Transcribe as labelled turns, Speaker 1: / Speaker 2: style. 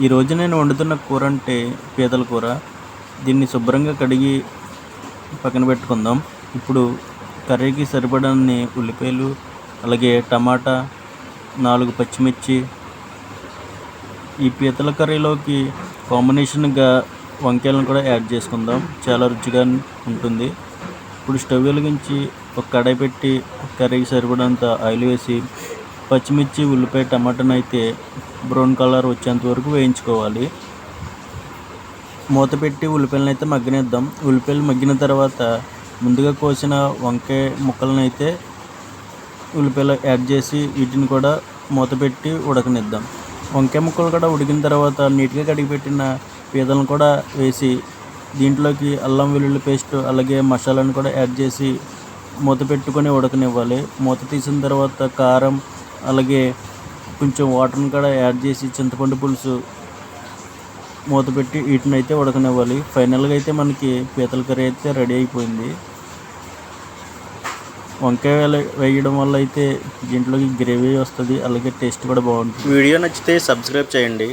Speaker 1: ఈరోజు నేను వండుతున్న కూర అంటే పీతల కూర. దీన్ని శుభ్రంగా కడిగి పక్కన పెట్టుకుందాం. ఇప్పుడు కర్రీకి సరిపడని ఉల్లిపాయలు అలాగే టమాటా నాలుగు పచ్చిమిర్చి. ఈ పీతల కర్రీలోకి కాంబినేషన్గా వంకాయలను కూడా యాడ్ చేసుకుందాం. చాలా రుచిగా ఉంటుంది. ఇప్పుడు స్టవ్ వెలిగించి ఒక కడాయి పెట్టి కర్రీకి సరిపడంత ఆయిల్ వేసి పచ్చిమిర్చి ఉల్లిపాయ టమాటాను అయితే బ్రౌన్ కలర్ వచ్చేంత వరకు వేయించుకోవాలి. మూత పెట్టి ఉల్లిపాయలను అయితే మగ్గనిద్దాం. ఉల్లిపాయలు మగ్గిన తర్వాత ముందుగా కోసిన వంకాయ ముక్కలను అయితే ఉల్లిపాయలు యాడ్ చేసి వీటిని కూడా మూత పెట్టి ఉడకనిద్దాం. వంకాయ ముక్కలు కూడా ఉడికిన తర్వాత నీట్గా కడిగి పెట్టిన పీతలను కూడా వేసి దీంట్లోకి అల్లం వెల్లుల్లి పేస్ట్ అలాగే మసాలాను కూడా యాడ్ చేసి మూత పెట్టుకొని ఉడకనివ్వాలి. మూత తీసిన తర్వాత కారం అలాగే కొంచెం వాటర్ని కూడా యాడ్ చేసి చింతపండు పులుసు మూత పెట్టి వీటిని అయితే ఉడకనివ్వాలి. ఫైనల్గా అయితే మనకి పీతల కర్రీ అయితే రెడీ అయిపోయింది. వంకాయ వేయడం వల్ల అయితే దీంట్లోకి గ్రేవీ వస్తుంది అలాగే టేస్ట్ కూడా బాగుంటుంది. వీడియో నచ్చితే సబ్స్క్రైబ్ చేయండి.